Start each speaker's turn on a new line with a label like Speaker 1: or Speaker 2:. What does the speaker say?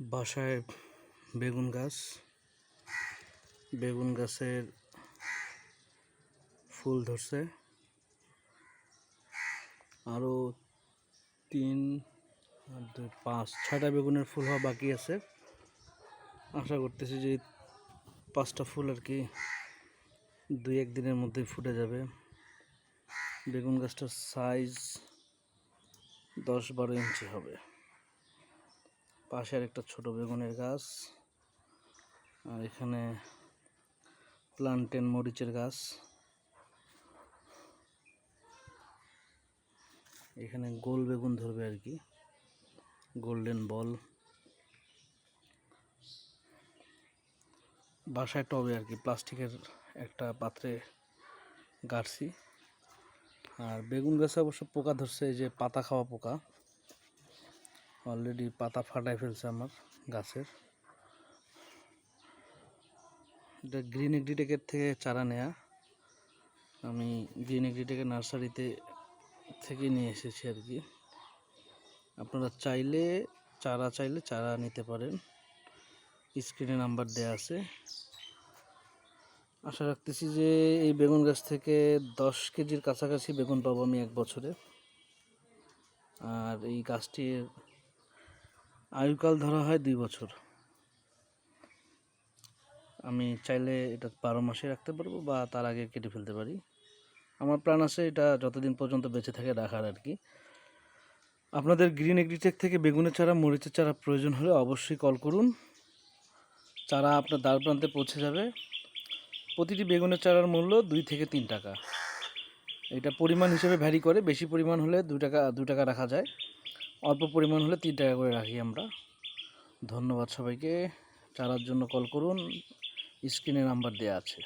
Speaker 1: বাসায় বেগুন গাছ, বেগুন গাছের ফুল ধরছে। আরও তিন দুই, পাঁচ, ছয়টা বেগুনের ফুল হওয়া বাকি আছে। আশা করতেছি যে পাঁচটা ফুল আর কি দুই এক দিনের মধ্যেই ফুটে যাবে। বেগুন গাছটার সাইজ দশ বারো ইঞ্চি হবে। পাশে একটা ছোট বেগুনের গাছ আর এখানে প্লান্টেন মরিচের গাছ। এখানে গোল বেগুন ধরবে আর কি গোল্ডেন বল বাসায় টবে আর কি, প্লাস্টিকের একটা পাত্রে গাড়ছি। আর বেগুন গাছে অবশ্য পোকা ধরছে, এই যে পাতা খাওয়া পোকা। অলরেডি পাতা ফাটাই ফেলছে আমার গাছের। এটা গ্রিন এগ্রিটেকের থেকে চারা নেয়া। আমি গ্রিন এগ্রিটেকের নার্সারিতে থেকে নিয়ে এসেছি আর কি। আপনারা চাইলে, চারা চাইলে চারা নিতে পারেন। স্ক্রিনে নাম্বার দেয়া আছে। আশা রাখতেছি যে এই বেগুন গাছ থেকে দশ কেজির কাছাকাছি বেগুন পাবো আমি এক বছরে। আর এই গাছটির আয়ুকাল ধরা হয় দুই বছর। আমি চাইলে এটা বারো মাসে রাখতে পারব বা তার আগে কেটে ফেলতে পারি। আমার প্ল্যান আছে এটা যতদিন পর্যন্ত বেঁচে থাকে রাখার আর কি। আপনাদের গ্রিন এগ্রিটেক থেকে বেগুনের চারা, মরিচের চারা প্রয়োজন হলে অবশ্যই কল করুন। চারা আপনার দ্বার প্রান্তে পৌঁছে যাবে। প্রতিটি বেগুনের চারার মূল্য দুই থেকে তিন টাকা। এটা পরিমাণ হিসেবে ভ্যারি করে। বেশি পরিমাণ হলে দুই টাকা দু টাকা রাখা যায়। অল্প পরিমাণ হলে তিন টাকা করে রাখি আমরা। ধন্যবাদ সবাইকে। চারার জন্য কল করুন স্ক্রিনে নাম্বার দেওয়া আছে।